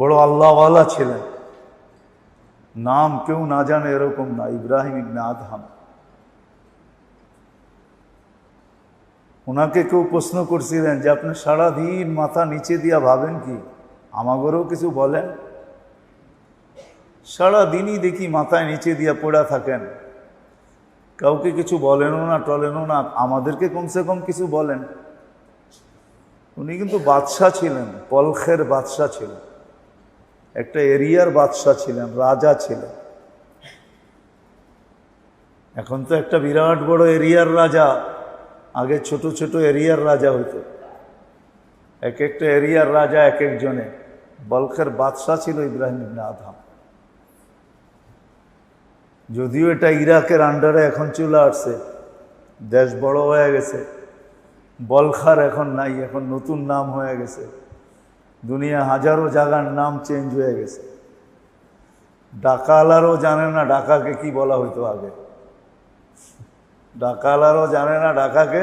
বড় আল্লাহওয়ালা ছিলেন। নাম কেউ না জানে এরকম না, ইব্রাহিম ইবনে আদহাম। ওনাকে কেউ প্রশ্ন করছিলেন যে, আপনি সারাদিন মাথা নিচে দিয়া ভাবেন কি? আমাগরেও কিছু বলেন? সারাদিনই দেখি মাথায় নিচে দিয়া পড়া থাকেন। কাউকে কিছু বলেনও না, টলেনও না, আমাদেরকে কমসে কম কিছু বলেন। উনি কিন্তু বাদশাহ ছিলেন, পলখের বাদশাহ ছিলেন। একটা এরিয়ার বাদশাহ ছিলেন, রাজা ছিলেন। এখন তো একটা বিরাট বড় এরিয়ার রাজা, আগে ছোট ছোট এরিয়ার রাজা হইতো। এক একটা এরিয়ার রাজা এক একজনে। বলখের বাদশাহ ছিল ইব্রাহিম ইবনে আদহাম। যদিও এটা ইরাকের আন্ডারে এখন চলে আসছে, দেশ বড় হয়ে গেছে, বলখার এখন নাই, এখন নতুন নাম হয়ে গেছে। দুনিয়া হাজারো জায়গার নাম চেঞ্জ হয়ে গেছে। ডাকালারও জানে না ডাকাকে কি বলা হইতো আগে। ডাকালারও জানে না ডাকাকে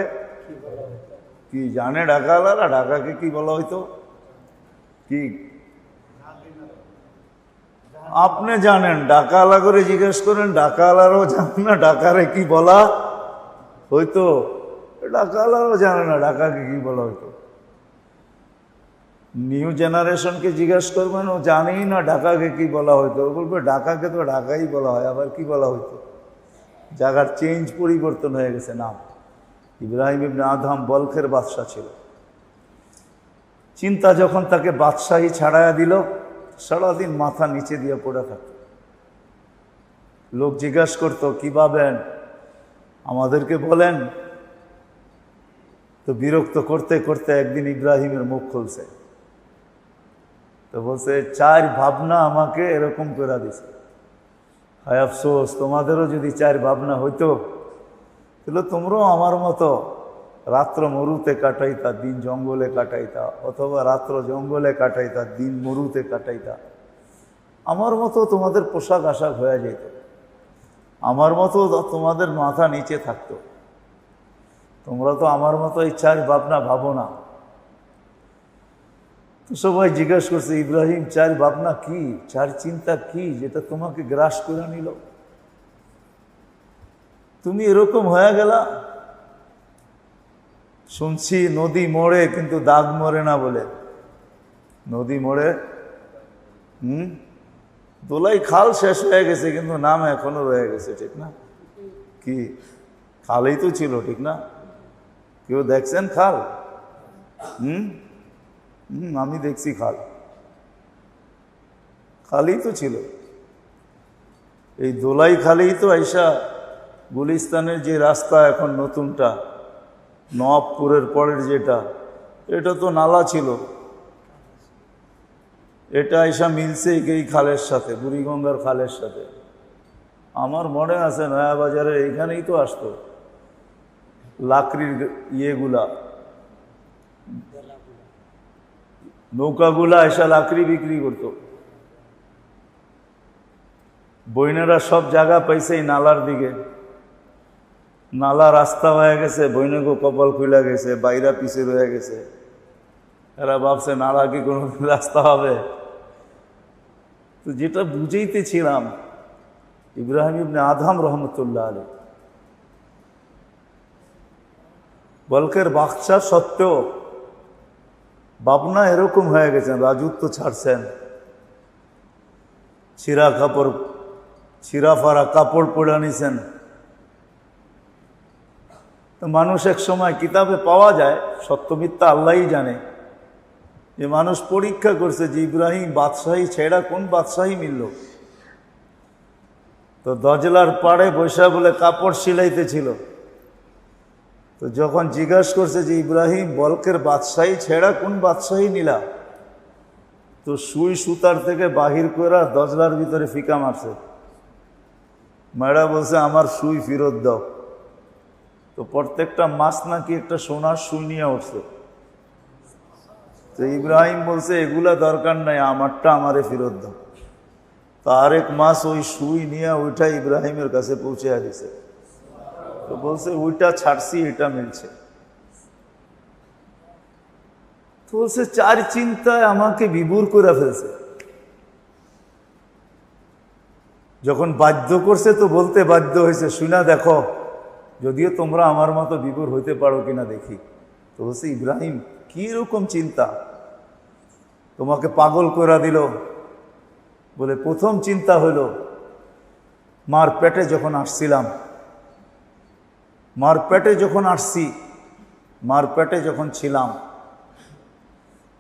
কি জানে ডাকালারা ঢাকাকে কি বলা হইতো? কি? আপনি জানেন, ডাকালা করে জিজ্ঞেস করেন, ডাকালারও জানে না ডাকারে কি বলা হইতো? ডাকালারও জানে না ডাকাকে কি বলা হইতো। নিউ জেনারেশনকে জিজ্ঞেস করবেন, ও জানেই না ঢাকাকে কি বলা হইতো? ও বলবে, ঢাকাকে তো ঢাকাই বলা হয়, আবার কি বলা হইতো? জায়গার চেঞ্জ পরিবর্তন হয়ে গেছে নাম। ইব্রাহিম ইবনে আদহাম বলখের বাদশাহ ছিল। চিন্তা যখন তাকে বাদশাহী ছাড়াইয়া দিল, সারাদিন মাথা নিচে দিয়ে পড়ে থাকত। লোক জিজ্ঞাস করতো, কি পাবেন আমাদেরকে বলেন? তো বিরক্ত করতে করতে একদিন ইব্রাহিমের মুখ খুলছে। তো বলছে, চার ভাবনা আমাকে এরকম করে দিছে। হায় আফসোস, তোমাদেরও যদি চার ভাবনা হইতো, তাহলে তোমরাও আমার মতো রাত্র মরুতে কাটাইতা, দিন জঙ্গলে কাটাইতা, অথবা রাত্র জঙ্গলে কাটাইতা, দিন মরুতে কাটাইতা, আমার মতো তোমাদের পোশাক আশাক হয়ে যেত। আমার মতো তোমাদের মাথা নিচে থাকতো। তোমরা তো আমার মতো এই চার ভাবনা ভাবো না। তো সবাই জিজ্ঞাসা করছে, ইব্রাহিম, চার ভাবনা কি? চার চিন্তা কি যেটা তোমাকে গ্রাস করে নিল? তুমি এরকম হয়ে গেলা? শুনছি নদী মোড়ে, কিন্তু দাগ মরে না বলে। নদী মোড়ে? হুম? দোলাই খাল শেষ হয়ে গেছে, কিন্তু নাম এখনও রয়ে গেছে, ঠিক না? কি? খালেই তো ছিল, ঠিক না? কেউ দেখছেন খাল? হুম? হুম, আমি দেখছি খাল। খালি তো ছিল। এই দোলাই খালেই তো আইসা গুলিস্তানের যে রাস্তা এখন নতুনটা নবপুরের পরের যেটা, এটা তো নালা ছিল। এটা আইসা মিলছে এই খালের সাথে, বুড়িগঙ্গার খালের সাথে। আমার মনে আছে নয়াবাজারে এইখানেই তো আসতো। লাকড়ির ইয়েগুলা। নৌকাগুলা এসা লাকড়ি বিক্রি করতো। বইনেরা সব জায়গা পাইছে এই নালার দিকে। নালা রাস্তা হয়ে গেছে, বইনেগো কপাল খুলে গেছে, বাইরা পিছে রয়ে গেছে। এরা ভাবছে, নালা কি কোনো রাস্তা হবে? তো যেটা বুঝেইতেছিলাম, ইব্রাহিম ইবনে আধাম রহমতুল্লাহ আলী বলকের বাচ্চা সত্ত্বেও বাবনা এরকম হয়ে গেছেন রাজত্ব ছাড়ছেন। ছিঁড়া কাপড় ছিঁড়া ফাড়া কাপড় পরে আনিছেন। তো মানুষ এক সময় কিতাবে পাওয়া যায় সত্যমিথ্যা আল্লাহই জানে। যে মানুষ পরীক্ষা করছে যে ইব্রাহিম বাদশাহী ছেড়া কোন বাদশাহী মিলল? তো দজলার পাড়ে বৈশা বলে কাপড় সিলাইতেছিল তো যখন জিজ্ঞাসা করছে যে, ইব্রাহিম, বলকের বাদশাহী ছেড়া কোন বাদশাহী নিলা? তো সুই সুতার থেকে বাহির করে দজলার ভিতরে ফিকা মারছে। মেয়েরা বলছে, আমার সুই ফেরত দাও। তো প্রত্যেকটা মাছ নাকি একটা সোনার সুই নিয়ে উঠছে। তো ইব্রাহিম বলছে, এগুলা দরকার নাই, আমারটা আমারে ফেরত দাও। তো আরেক মাস ওই সুই নিয়ে ওইটা ইব্রাহিমের কাছে পৌঁছে দিছে। তো বলছে, ওইটা ছাড়ছি, এটা মিলছে। তো বলছে, চার চিন্তায় আমাকে বিভোর করে ফেলছে। যখন বাধ্য করছে, তো বলতে বাধ্য হয়েছে, শুনা, দেখো, যদিও তোমরা আমার মতো বিপুর হইতে পারো কিনা দেখি। তো বলছে, ইব্রাহিম, কি রকম চিন্তা? তোমাকে পাগল করে দিল? বলে, প্রথম চিন্তা হলো মার পেটে যখন আসছিলাম মার পেটে যখন আসছি মার পেটে যখন ছিলাম,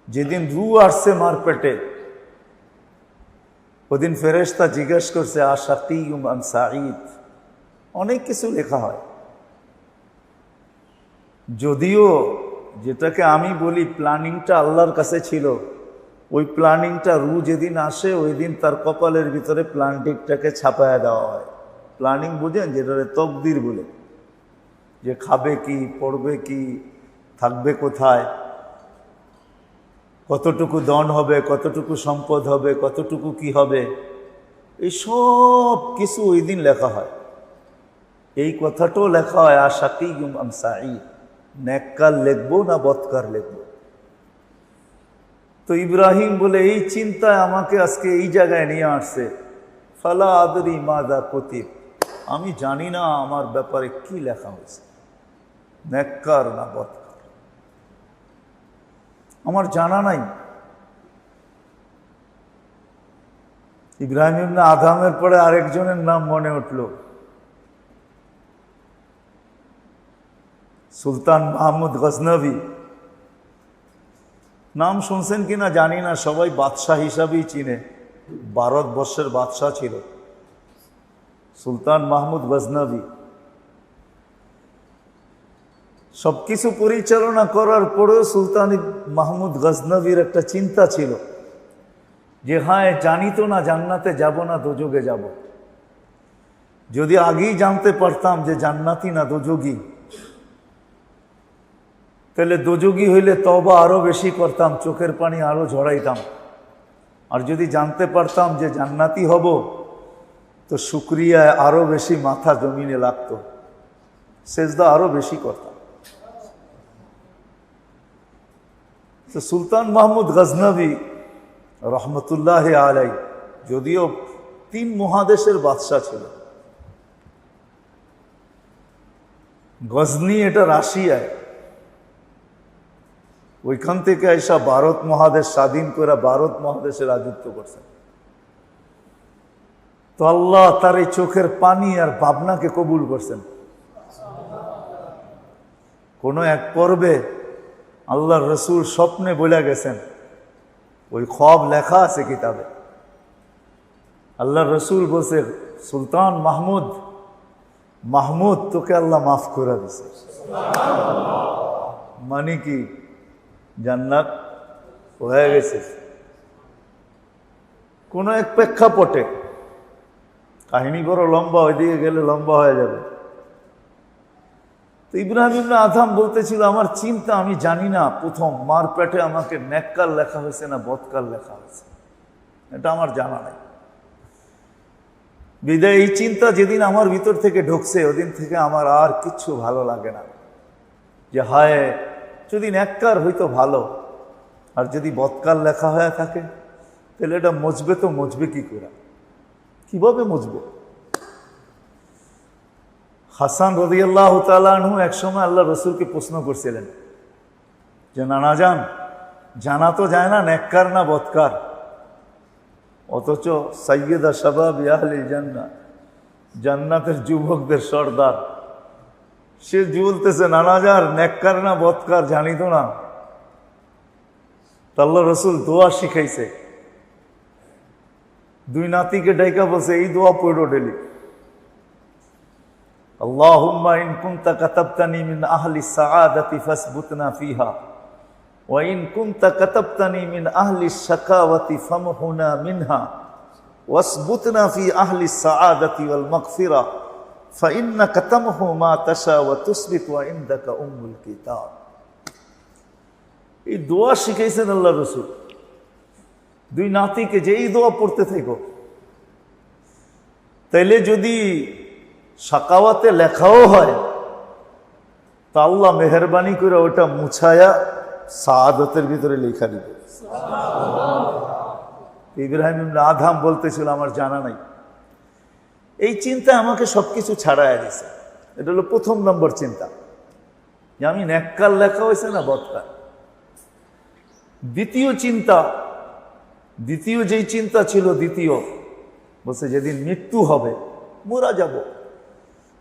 যেদিন রু আসছে মার পেটে ওদিন ফেরেশতা জিজ্ঞেস করছে আশাতি আম সাঈদ? অনেক কিছু লেখা হয়। যদিও যেটাকে আমি বলি প্ল্যানিংটা আল্লাহর কাছে ছিল, ওই প্ল্যানিংটা রু যেদিন আসে, ওই দিন তার কপালের ভিতরে প্ল্যান্টিংটাকে ছাপায়া দেওয়া হয়। প্ল্যানিং বুঝেন, যেটারে তকদির বলে। যে খাবে কি, পড়বে কি, থাকবে কোথায়, কতটুকু দন হবে, কতটুকু সম্পদ হবে, কতটুকু কি হবে, এই সব কিছু ওই দিন লেখা হয়। এই কথাটাও লেখা হয় আশাকি সাঈদ নেককার লিখব না বৎকার লিখব? তো ইব্রাহিম বলে, এই চিন্তায় আমাকে আজকে এই জায়গায় নিয়ে আসছে। ফালা আদরি মাদা কতিব আমি জানি না আমার ব্যাপারে কি লেখা হয়েছে। নেককার না বৎকার আমার জানা নাই। ইব্রাহিম ইবনে আদামের পরে আরেকজনের নাম মনে উঠল। সুলতান মাহমুদ গজনবী। নাম শুনছেন কিনা জানি না, সবাই বাদশাহ হিসাবেই চিনে। ভারতবর্ষের বাদশাহ ছিল। সুলতান মাহমুদ গজনবী। সবকিছু পরিচালনা করার পরেও সুলতান মাহমুদ গজনবীর একটা চিন্তা ছিল যে হ্যাঁ জানি তো না জান্নাতে যাব না দোযোগে যাব। যদি আগেই জানতে পারতাম যে জান্নাতি না দোযোগী তাহলে দোযোগী হইলে তবা আরও বেশি করতাম, চোখের পানি আরও ঝরাইতাম। আর যদি জানতে পারতাম যে জান্নাতি হব, তো শুক্রিয়ায় আরও বেশি মাথা জমিনে লাগতো, সেজদা আরও বেশি করতাম। তো সুলতান মাহমুদ গজনবী রহমতুল্লাহ আলাই যদিও তিন মহাদেশের বাদশাহ ছিল। গজনি এটা রাশিয়ায়। ওইখান থেকে এসা ভারত মহাদেশ স্বাধীন করে ভারত মহাদেশে রাজত্ব করছেন তো আল্লাহ তার এই চোখের পানি আর ভাবনাকে কবুল করছেন। কোনো এক পর্বে আল্লাহ রসুল স্বপ্নে বলে গেছেন। ওই খব লেখা আছে কিতাবে। আল্লাহ রসুল বলছে, সুলতান মাহমুদ মাহমুদ তোকে আল্লাহ মাফ করে দিছে। মানে কি? জান্নাত হয়ে গেছে। কোনো এক প্রেক্ষাপটে কাহিনী বড় লম্বা, ওইদিকে গেলে লম্বা হয়ে যাবে। তো ইব্রাহিম ইবনে আধাম বলতেছিল, আমার চিন্তা, আমি জানি না, প্রথম মার পেটে আমাকে নেককার লেখা হয়েছে না বৎকার লেখা হয়েছে। এটা আমার জানা নাই। বিদায়, এই চিন্তা যেদিন আমার ভিতর থেকে ঢুকছে, ওদিন থেকে আমার আর কিচ্ছু ভালো লাগে না। যে হায়, যদি নেককার হইতো ভালো, আর যদি বৎকার লেখা হয়ে থাকে, তাহলে এটা মজবে তো মজবে কি করে? কীভাবে মজবে? হাসান রদিয়াল্লাহ তালু একসময় আল্লাহ রসুলকে প্রশ্ন করছিলেন যে, নানা যান জানা তো যায় না নেককার না বৎকার? অথচ সৈয়দা শাবাব ইয়াহলি জান্না জান্নাতের যুবকদের সর্দার। সে জুলতেছে নানা যার নেককার না বৎকার জানি তো না আল্লাহ রসুল দোয়া শিখাইছে। দুই নাতিকে ডাইকা বসে এই দোয়া পড়ো ডেলি। اللهم إن كنت كتبتني من أهل السعادة فاثبتنا فيها وإن كنت كتبتني من أهل الشكاوة فامحنا منها واثبتنا في أهل السعادة والمغفرة فإنك تمحو ما تشاء وتثبت وعندك أم الكتاب এই দোয়া শিখাইছেন আল্লাহ রসুল দুই নাতিকে যে এই দোয়া পড়তে থেকো তাইলে যদি সাকাওয়াতে লেখাও হয়। তা আল্লাহ মেহরবানি করে ওটা মুছায়া সাদতের ভিতরে লেখা দিবে। ইব্রাহিম আধাম বলতেছিল, আমার জানা নাই। এই চিন্তা আমাকে সব কিছু ছাড়াই দিছে। এটা হলো প্রথম নম্বর চিন্তা। যে আমি ন্যাক্কার লেখা হয়েছে না বদকার দ্বিতীয় চিন্তা, দ্বিতীয় যেই চিন্তা ছিল, দ্বিতীয়, বলছে, যেদিন মৃত্যু হবে, মোরা যাব।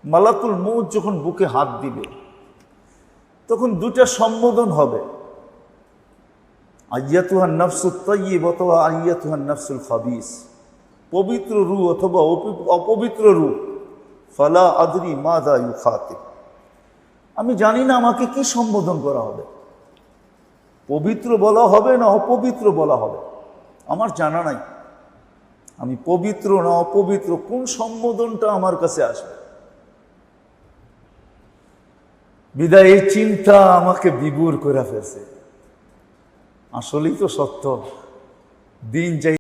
মালাকুল মৌত যখন বুকে হাত দিবে, তখন দুটা সম্বোধন হবে। আয়াতুহান নফসুল তৈব অথবা আয়াতুহান নফসুল খাবিস। পবিত্র রু অথবা অপি- অপবিত্র রু ফালা আদরি মা দা ইউ খাতে আমি জানি না আমাকে কি সম্বোধন করা হবে। পবিত্র বলা হবে না অপবিত্র বলা হবে? আমার জানা নাই। আমি পবিত্র না অপবিত্র? কোন সম্বোধনটা আমার কাছে আসবে? বিদায় এই চিন্তা আমাকে বিবুর করে ফেলছে। আসলেই তো সত্য। দিন যাই